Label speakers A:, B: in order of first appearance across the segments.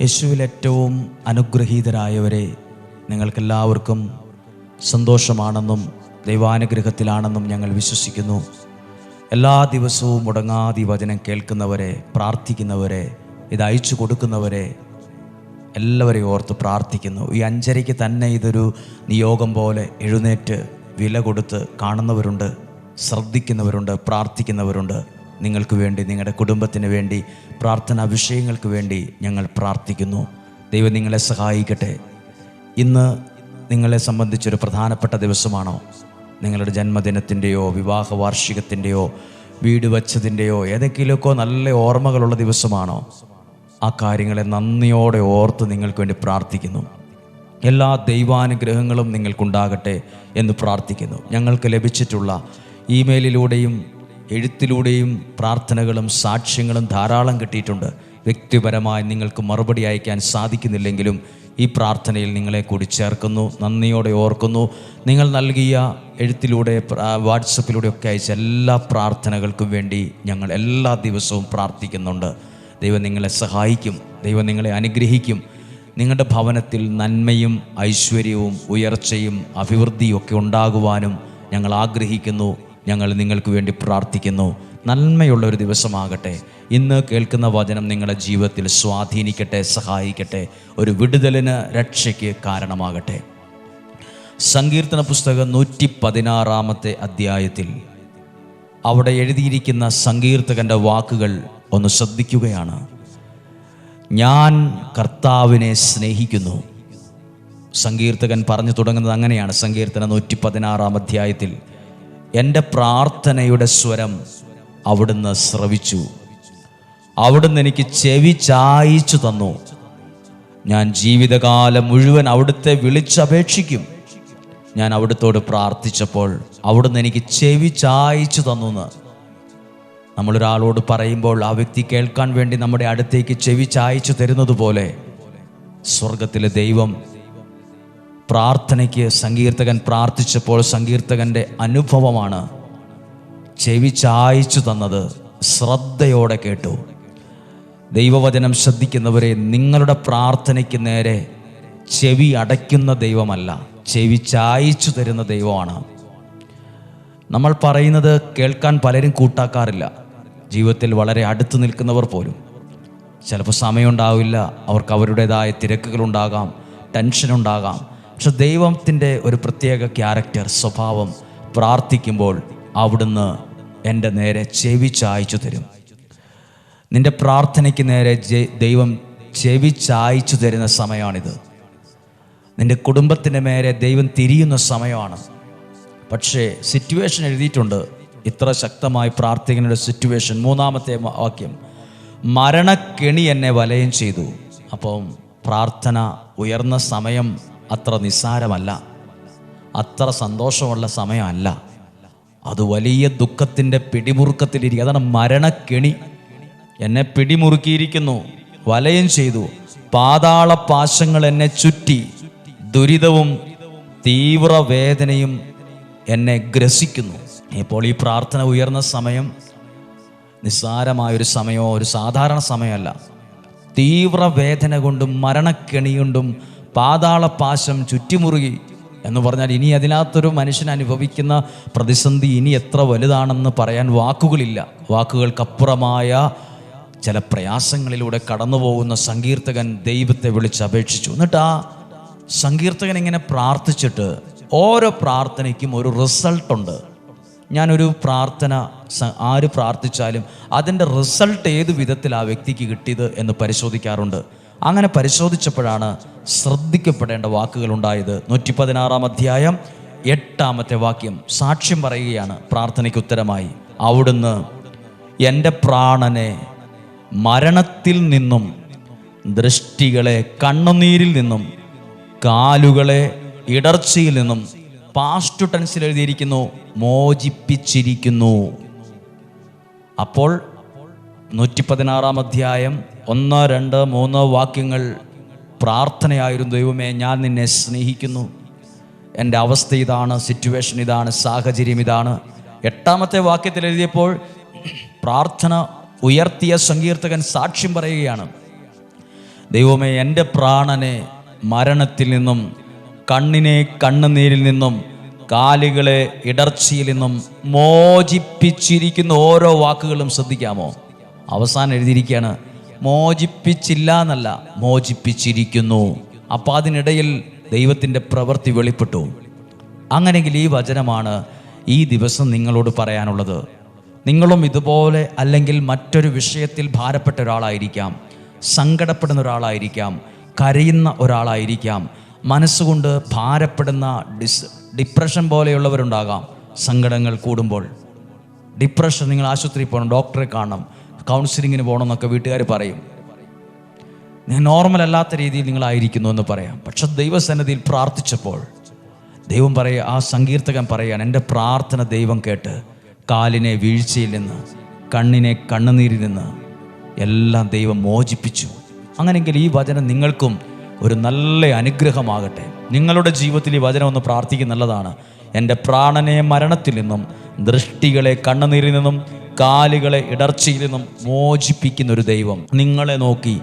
A: യേശുവിൽ ഏറ്റവും അനുഗ്രഹീതരായവരെ നിങ്ങൾക്കെല്ലാവർക്കും സന്തോഷമാണെന്നും ദൈവാനുഗ്രഹത്തിലാണെന്നും ഞങ്ങൾ വിശ്വസിക്കുന്നു. എല്ലാ ദിവസവും മുടങ്ങാതി വചനം കേൾക്കുന്നവരെ പ്രാർത്ഥിക്കുന്നവരെ ഇത് അയച്ചു കൊടുക്കുന്നവരെ എല്ലാവരെയും ഓർത്ത് പ്രാർത്ഥിക്കുന്നു. ഈ അഞ്ചരയ്ക്ക് തന്നെ ഇതൊരു നിയോഗം പോലെ എഴുന്നേറ്റ് വില കൊടുത്ത് കാണുന്നവരുണ്ട് ശ്രദ്ധിക്കുന്നവരുണ്ട് പ്രാർത്ഥിക്കുന്നവരുണ്ട്. നിങ്ങൾക്ക് വേണ്ടി നിങ്ങളുടെ കുടുംബത്തിന് വേണ്ടി പ്രാർത്ഥനാ വിഷയങ്ങൾക്ക് വേണ്ടി ഞങ്ങൾ പ്രാർത്ഥിക്കുന്നു. ദൈവം നിങ്ങളെ സഹായിക്കട്ടെ. ഇന്ന് നിങ്ങളെ സംബന്ധിച്ചൊരു പ്രധാനപ്പെട്ട ദിവസമാണോ? നിങ്ങളുടെ ജന്മദിനത്തിന്റെയോ വിവാഹ വാർഷികത്തിന്റെയോ വീട് വച്ചതിന്റെയോ ഏതെങ്കിലുമൊക്കെ നല്ല ഓർമ്മകളുള്ള ദിവസമാണോ? ആ കാര്യങ്ങളെ നന്ദിയോടെ ഓർത്ത് നിങ്ങൾക്ക് വേണ്ടി പ്രാർത്ഥിക്കുന്നു. എല്ലാ ദൈവാനുഗ്രഹങ്ങളും നിങ്ങൾക്കുണ്ടാകട്ടെ എന്ന് പ്രാർത്ഥിക്കുന്നു. ഞങ്ങൾക്ക് ലഭിച്ചിട്ടുള്ള ഇമെയിലിലൂടെയും എഴുത്തിലൂടെയും പ്രാർത്ഥനകളും സാക്ഷ്യങ്ങളും ധാരാളം കിട്ടിയിട്ടുണ്ട്. വ്യക്തിപരമായി നിങ്ങൾക്ക് മറുപടി അയക്കാൻ സാധിക്കുന്നില്ലെങ്കിലും ഈ പ്രാർത്ഥനയിൽ നിങ്ങളെ കൂടി ചേർക്കുന്നു. നന്ദിയോടെ ഓർക്കുന്നു. നിങ്ങൾ നൽകിയ എഴുത്തിലൂടെ വാട്സപ്പിലൂടെ ഒക്കെ അയച്ച എല്ലാ പ്രാർത്ഥനകൾക്കും വേണ്ടി ഞങ്ങൾ എല്ലാ ദിവസവും പ്രാർത്ഥിക്കുന്നുണ്ട്. ദൈവം നിങ്ങളെ സഹായിക്കും. ദൈവം നിങ്ങളെ അനുഗ്രഹിക്കും. നിങ്ങളുടെ ഭവനത്തിൽ നന്മയും ഐശ്വര്യവും ഉയർച്ചയും അഭിവൃദ്ധിയും ഒക്കെ ഉണ്ടാകുവാനും ഞങ്ങൾ ആഗ്രഹിക്കുന്നു. ഞങ്ങൾ നിങ്ങൾക്ക് വേണ്ടി പ്രാർത്ഥിക്കുന്നു. നന്മയുള്ള ഒരു ദിവസമാകട്ടെ. ഇന്ന് കേൾക്കുന്ന വചനം നിങ്ങളുടെ ജീവിതത്തിൽ സ്വാധീനിക്കട്ടെ സഹായിക്കട്ടെ. ഒരു വിടുതലിന് രക്ഷയ്ക്ക് കാരണമാകട്ടെ. സങ്കീർത്തന പുസ്തകം നൂറ്റി പതിനാറാമത്തെ അധ്യായത്തിൽ അവിടെ എഴുതിയിരിക്കുന്ന സങ്കീർത്തകന്റെ വാക്കുകൾ ഒന്ന് ശ്രദ്ധിക്കുകയാണ്. ഞാൻ കർത്താവിനെ സ്നേഹിക്കുന്നു. സങ്കീർത്തകൻ പറഞ്ഞു തുടങ്ങുന്നത് അങ്ങനെയാണ്. സങ്കീർത്തന നൂറ്റി പതിനാറാം അധ്യായത്തിൽ എന്റെ പ്രാർത്ഥനയുടെ സ്വരം അവിടുന്ന് ശ്രവിച്ചു അവിടുന്ന് എനിക്ക് ചെവി ചായച്ചു തന്നു. ഞാൻ ജീവിതകാലം മുഴുവൻ അവിടുത്തെ വിളിച്ചപേക്ഷിക്കും ഞാൻ അവിടുത്തോട് പ്രാർത്ഥിച്ചപ്പോൾ അവിടുന്ന് എനിക്ക് ചെവി ചായച്ചു തന്നു എന്ന് നമ്മളൊരാളോട് പറയുമ്പോൾ ആ വ്യക്തി കേൾക്കാൻ വേണ്ടി നമ്മുടെ അടുത്തേക്ക് ചെവി ചായച്ചു തരുന്നത് പോലെ സ്വർഗത്തിലെ ദൈവം പ്രാർത്ഥനയ്ക്ക് സങ്കീർത്തകൻ പ്രാർത്ഥിച്ചപ്പോൾ സങ്കീർത്തകന്റെ അനുഭവമാണ് ചെവി ചായച്ചു തന്നത് ശ്രദ്ധയോടെ കേട്ടു. ദൈവവചനം ശ്രദ്ധിക്കുന്നവരെ നിങ്ങളുടെ പ്രാർത്ഥനയ്ക്ക് നേരെ ചെവി അടയ്ക്കുന്ന ദൈവമല്ല ചെവി ചായച്ചു തരുന്ന ദൈവമാണ്. നമ്മൾ പറയുന്നത് കേൾക്കാൻ പലരും കൂട്ടാക്കാറില്ല. ജീവിതത്തിൽ വളരെ അടുത്ത് നിൽക്കുന്നവർ പോലും. ചിലപ്പോൾ സമയമുണ്ടാവില്ല അവർക്ക് അവരുടേതായ തിരക്കുകളുണ്ടാകാം ടെൻഷനുണ്ടാകാം പക്ഷെ ദൈവത്തിന്റെ ഒരു പ്രത്യേക ക്യാരക്ടർ സ്വഭാവം പ്രാർത്ഥിക്കുമ്പോൾ അവിടുന്ന് എന്റെ നേരെ ചെവി തരും. നിന്റെ പ്രാർത്ഥനയ്ക്ക് നേരെ ദൈവം ചെവി ചായച്ചു തരുന്ന സമയമാണിത്. നിന്റെ കുടുംബത്തിന്റെ നേരെ ദൈവം തിരിയുന്ന സമയമാണ്. പക്ഷേ സിറ്റുവേഷൻ എഴുതിയിട്ടുണ്ട്. ഇത്ര ശക്തമായി പ്രാർത്ഥിക്കുന്ന സിറ്റുവേഷൻ മൂന്നാമത്തെ വാക്യം. മരണക്കെണി എന്നെ വലയം ചെയ്തു. അപ്പം പ്രാർത്ഥന ഉയർന്ന സമയം അത്ര നിസ്സാരമല്ല. അത്ര സന്തോഷമുള്ള സമയമല്ല. അത് വലിയ ദുഃഖത്തിന്റെ പിടിമുറുക്കത്തിലിരിക്കുക. അതാണ് മരണക്കെണി. എന്നെ പിടിമുറുക്കിയിരിക്കുന്നു. വലയം ചെയ്തു. പാതാള പാശങ്ങൾ എന്നെ ചുറ്റി. ദുരിതവും തീവ്രവേദനയും എന്നെ ഗ്രസിക്കുന്നു. ഇപ്പോൾ ഈ പ്രാർത്ഥന ഉയർന്ന സമയം നിസ്സാരമായൊരു സമയമോ ഒരു സാധാരണ സമയമല്ല. തീവ്രവേദന കൊണ്ടും മരണക്കെണി കൊണ്ടും പാതാള പാശം ചുറ്റിമുറുകി എന്ന് പറഞ്ഞാൽ ഇനി അതിനകത്തൊരു മനുഷ്യൻ അനുഭവിക്കുന്ന പ്രതിസന്ധി ഇനി എത്ര വലുതാണെന്ന് പറയാൻ വാക്കുകളില്ല. വാക്കുകൾക്കപ്പുറമായ ചില പ്രയാസങ്ങളിലൂടെ കടന്നു പോകുന്ന സങ്കീർത്തകൻ ദൈവത്തെ വിളിച്ച് അപേക്ഷിച്ചു. എന്നിട്ട് ആ സങ്കീർത്തകൻ ഇങ്ങനെ പ്രാർത്ഥിച്ചിട്ട് ഓരോ പ്രാർത്ഥനയ്ക്കും ഒരു റിസൾട്ടുണ്ട് ഞാനൊരു പ്രാർത്ഥന ആര് പ്രാർത്ഥിച്ചാലും അതിന്റെ റിസൾട്ട് ഏത് വിധത്തിൽ ആ വ്യക്തിക്ക് കിട്ടിയത് എന്ന് പരിശോധിക്കാറുണ്ട്. അങ്ങനെ പരിശോധിച്ചപ്പോഴാണ് ശ്രദ്ധിക്കപ്പെടേണ്ട വാക്കുകൾ ഉണ്ടായത്. നൂറ്റി പതിനാറാം അധ്യായം എട്ടാമത്തെ വാക്യം സാക്ഷ്യം പറയുകയാണ് പ്രാർത്ഥനയ്ക്ക് ഉത്തരമായി. അവിടുന്ന് എന്റെ പ്രാണനെ മരണത്തിൽ നിന്നും ദൃഷ്ടികളെ കണ്ണുനീരിൽ നിന്നും കാലുകളെ ഇടർച്ചയിൽ നിന്നും പാസ്റ്റ് ടെൻസിൽ എഴുതിയിരിക്കുന്നു മോചിപ്പിച്ചിരിക്കുന്നു. അപ്പോൾ നൂറ്റി പതിനാറാം അധ്യായം ഒന്ന് രണ്ട് മൂന്ന് വാക്യങ്ങൾ പ്രാർത്ഥനയായിരുന്നു. ദൈവമേ ഞാൻ നിന്നെ സ്നേഹിക്കുന്നു. എന്റെ അവസ്ഥ ഇതാണ് സിറ്റുവേഷൻ ഇതാണ് സാഹചര്യം ഇതാണ്. എട്ടാമത്തെ വാക്യത്തിൽ എഴുതിയപ്പോൾ പ്രാർത്ഥന ഉയർത്തിയ സങ്കീർത്തകൻ സാക്ഷ്യം പറയുകയാണ്. ദൈവമേ എന്റെ പ്രാണനെ മരണത്തിൽ നിന്നും കണ്ണിനെ കണ്ണുനീരിൽ നിന്നും കാലുകളെ ഇടർച്ചയിൽ നിന്നും മോചിപ്പിച്ചിരിക്കുന്ന ഓരോ വാക്കുകളും ശ്രദ്ധിക്കാമോ? അവസാനം എഴുതിയിരിക്കുകയാണ് മോചിപ്പിച്ചില്ല എന്നല്ല മോചിപ്പിച്ചിരിക്കുന്നു. അപ്പം അതിനിടയിൽ ദൈവത്തിന്റെ പ്രവൃത്തി വെളിപ്പെട്ടു. അങ്ങനെങ്കിൽ ഈ വചനമാണ് ഈ ദിവസം നിങ്ങളോട് പറയാനുള്ളത്. നിങ്ങളും ഇതുപോലെ അല്ലെങ്കിൽ മറ്റൊരു വിഷയത്തിൽ ഭാരപ്പെട്ട ഒരാളായിരിക്കാം സങ്കടപ്പെടുന്ന ഒരാളായിരിക്കാം കരയുന്ന ഒരാളായിരിക്കാം മനസ്സുകൊണ്ട് ഭാരപ്പെടുന്ന ഡിസ് ഡിപ്രഷൻ പോലെയുള്ളവരുണ്ടാകാം. സങ്കടങ്ങൾ കൂടുമ്പോൾ. ഡിപ്രഷൻ നിങ്ങൾ ആശുപത്രിയിൽ പോകണം ഡോക്ടറെ കാണണം കൗൺസിലിങ്ങിന് പോകണം എന്നൊക്കെ വീട്ടുകാർ പറയും. ഞാൻ നോർമൽ അല്ലാത്ത രീതിയിൽ നിങ്ങളായിരിക്കുന്നു എന്ന് പറയാം. പക്ഷെ ദൈവസന്നിധിയിൽ പ്രാർത്ഥിച്ചപ്പോൾ ദൈവം പറയുക ആ സങ്കീർത്തകൻ പറയുകയാണ് എന്റെ പ്രാർത്ഥന ദൈവം കേട്ട് കാലിനെ വീഴ്ചയിൽ നിന്ന് കണ്ണിനെ കണ്ണുനീരിൽ നിന്ന് എല്ലാം ദൈവം മോചിപ്പിച്ചു. അങ്ങനെയെങ്കിൽ ഈ വചനം നിങ്ങൾക്കും ഒരു നല്ല അനുഗ്രഹമാകട്ടെ. നിങ്ങളുടെ ജീവിതത്തിൽ ഈ വചനം ഒന്ന് പ്രാർത്ഥിക്കുന്ന നല്ലതാണ്. എന്റെ പ്രാണനെ മരണത്തിൽ നിന്നും ദൃഷ്ടികളെ കണ്ണുനീരിൽ നിന്നും കാലുകളെ ഇടർച്ചയിൽ നിന്നും മോചിപ്പിക്കുന്ന ഒരു ദൈവം. നിങ്ങളെ നോക്കി.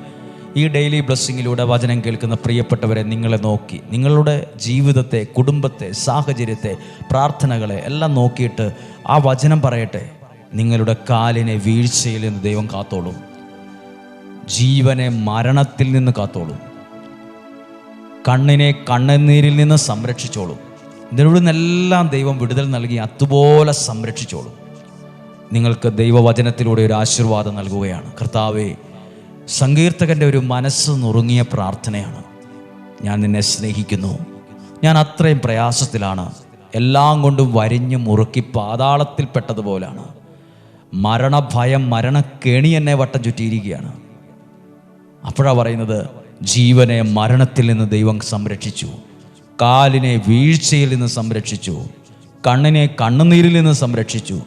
A: ഈ ഡെയിലി ബ്ലെസ്സിങ്ങിലൂടെ വചനം കേൾക്കുന്ന പ്രിയപ്പെട്ടവരെ നിങ്ങളെ നോക്കി. നിങ്ങളുടെ ജീവിതത്തെ കുടുംബത്തെ സാഹചര്യത്തെ പ്രാർത്ഥനകളെ എല്ലാം നോക്കിയിട്ട് ആ വചനം പറയട്ടെ. നിങ്ങളുടെ കാലിനെ വീഴ്ചയിൽ നിന്ന് ദൈവം കാത്തോളും. ജീവനെ മരണത്തിൽ നിന്ന് കാത്തോളും. കണ്ണിനെ കണ്ണുനീരിൽ നിന്ന് സംരക്ഷിച്ചോളും. ഇതിലൂടെ നിന്നെല്ലാം ദൈവം വിടുതൽ നൽകി അതുപോലെ സംരക്ഷിച്ചോളും. നിങ്ങൾക്ക് ദൈവവചനത്തിലൂടെ ഒരു ആശീർവാദം നൽകുകയാണ്. കർത്താവേ സങ്കീർത്തകന്റെ ഒരു മനസ്സ് നുറുങ്ങിയ പ്രാർത്ഥനയാണ്. ഞാൻ നിന്നെ സ്നേഹിക്കുന്നു. ഞാൻ അത്രയും പ്രയാസത്തിലാണ്. എല്ലാം കൊണ്ടും വരിഞ്ഞ് മുറുക്കി പാതാളത്തിൽപ്പെട്ടതുപോലാണ്. മരണഭയം മരണക്കെണി എന്നെ വട്ടം ചുറ്റിയിരിക്കുകയാണ്. അപ്പോഴാണ് പറയുന്നത് ജീവനെ മരണത്തിൽ നിന്ന് ദൈവം സംരക്ഷിച്ചു. കാലിനെ വീഴ്ചയിൽ നിന്ന് സംരക്ഷിച്ചു. കണ്ണിനെ കണ്ണുനീരിൽ നിന്ന് സംരക്ഷിച്ചു.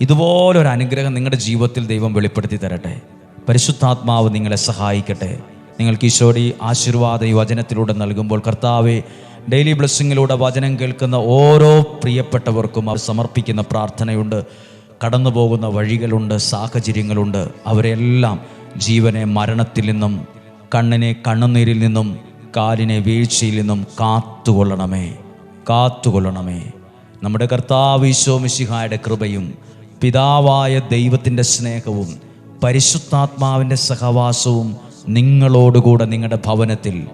A: ഇതുപോലൊരു അനുഗ്രഹം നിങ്ങളുടെ ജീവിതത്തിൽ ദൈവം വെളിപ്പെടുത്തി തരട്ടെ. പരിശുദ്ധാത്മാവ് നിങ്ങളെ സഹായിക്കട്ടെ. നിങ്ങൾക്ക് ഈശോടി ആശീർവാദ ഈ വചനത്തിലൂടെ നൽകുമ്പോൾ കർത്താവെ ഡെയിലി ബ്ലെസ്സിങ്ങിലൂടെ വചനം കേൾക്കുന്ന ഓരോ പ്രിയപ്പെട്ടവർക്കും അവർ സമർപ്പിക്കുന്ന പ്രാർത്ഥനയുണ്ട്. കടന്നു പോകുന്ന വഴികളുണ്ട് സാഹചര്യങ്ങളുണ്ട്. അവരെല്ലാം ജീവനെ മരണത്തിൽ നിന്നും കണ്ണിനെ കണ്ണുനീരിൽ നിന്നും കാലിനെ വീഴ്ചയിൽ നിന്നും കാത്തുകൊള്ളണമേ. കാത്തുകൊള്ളണമേ. നമ്മുടെ കർത്താവ് ഈശോമിശിഹായുടെ കൃപയും പിതാവായ ദൈവത്തിന്റെ സ്നേഹവും പരിശുദ്ധാത്മാവിന്റെ സഹവാസവും നിങ്ങളോടുകൂടെ നിങ്ങളുടെ ഭവനത്തിൽ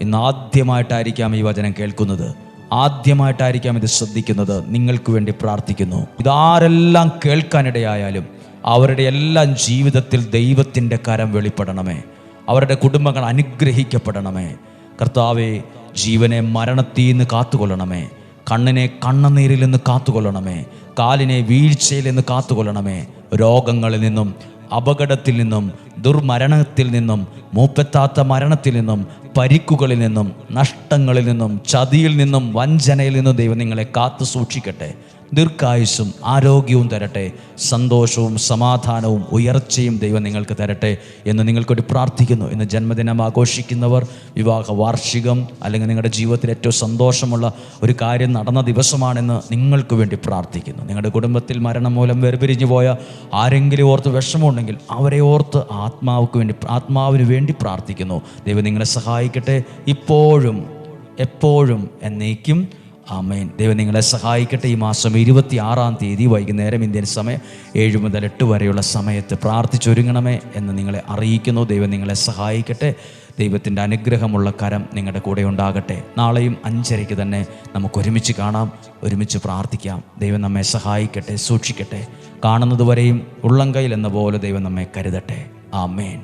A: ഇന്ന് ആദ്യമായിട്ടായിരിക്കാം ഈ വചനം കേൾക്കുന്നത്. ആദ്യമായിട്ടായിരിക്കാം ഇത് ശ്രദ്ധിക്കുന്നത്. നിങ്ങൾക്ക് വേണ്ടി പ്രാർത്ഥിക്കുന്നു. ഇതാരെല്ലാം കേൾക്കാനിടയായാലും അവരുടെ എല്ലാം ജീവിതത്തിൽ ദൈവത്തിന്റെ കരം വെളിപ്പെടണമേ. അവരുടെ കുടുംബങ്ങൾ അനുഗ്രഹിക്കപ്പെടണമേ. കർത്താവെ ജീവനെ മരണത്തിൽ നിന്ന് കാത്തുകൊള്ളണമേ. കണ്ണിനെ കണ്ണുനീരിൽ നിന്ന് കാത്തുകൊള്ളണമേ. കാലിനെ വീഴ്ചയിൽ നിന്ന് കാത്തുകൊള്ളണമേ. രോഗങ്ങളിൽ നിന്നും അപകടത്തിൽ നിന്നും ദുർമരണത്തിൽ നിന്നും മൂപ്പെത്താത്ത മരണത്തിൽ നിന്നും പരിക്കുകളിൽ നിന്നും നഷ്ടങ്ങളിൽ നിന്നും ചതിയിൽ നിന്നും വഞ്ചനയിൽ നിന്നും ദൈവം നിങ്ങളെ കാത്തു സൂക്ഷിക്കട്ടെ ദീർഘായുസ്സും ആരോഗ്യവും തരട്ടെ. സന്തോഷവും സമാധാനവും ഉയർച്ചയും ദൈവം നിങ്ങൾക്ക് തരട്ടെ എന്ന് നിങ്ങൾക്കൊരു പ്രാർത്ഥിക്കുന്നു. ഇന്ന് ജന്മദിനം ആഘോഷിക്കുന്നവർ വിവാഹ വാർഷികം അല്ലെങ്കിൽ നിങ്ങളുടെ ജീവിതത്തിൽ ഏറ്റവും സന്തോഷമുള്ള ഒരു കാര്യം നടന്ന ദിവസമാണെന്ന് നിങ്ങൾക്ക് വേണ്ടി പ്രാർത്ഥിക്കുന്നു. നിങ്ങളുടെ കുടുംബത്തിൽ മരണം മൂലം വേർപിരിഞ്ഞു പോയ ആരെങ്കിലും ഓർത്ത് വിഷമമുണ്ടെങ്കിൽ അവരെ ഓർത്ത് ആത്മാവ്ക്ക് വേണ്ടി ആത്മാവിന് വേണ്ടി പ്രാർത്ഥിക്കുന്നു. ദൈവം നിങ്ങളെ സഹായിക്കട്ടെ. ഇപ്പോഴും എപ്പോഴും എന്നേക്കും ആമേൻ. ദൈവം നിങ്ങളെ സഹായിക്കട്ടെ. ഈ മാസം ഇരുപത്തി ആറാം തീയതി വൈകുന്നേരം ഇന്ത്യൻ സമയം ഏഴ് മുതൽ എട്ട് വരെയുള്ള സമയത്ത് പ്രാർത്ഥിച്ചൊരുങ്ങണമേ എന്ന് നിങ്ങളെ അറിയിക്കുന്നു. ദൈവം നിങ്ങളെ സഹായിക്കട്ടെ. ദൈവത്തിന്റെ അനുഗ്രഹമുള്ള കരം നിങ്ങളുടെ കൂടെ ഉണ്ടാകട്ടെ. നാളെയും അഞ്ചരയ്ക്ക് തന്നെ നമുക്ക് ഒരുമിച്ച് കാണാം. ഒരുമിച്ച് പ്രാർത്ഥിക്കാം. ദൈവം നമ്മെ സഹായിക്കട്ടെ സൂക്ഷിക്കട്ടെ. കാണുന്നതുവരെയും ഉള്ളംകൈയിൽ എന്ന പോലെ ദൈവം നമ്മെ കരുതട്ടെ. ആമേൻ.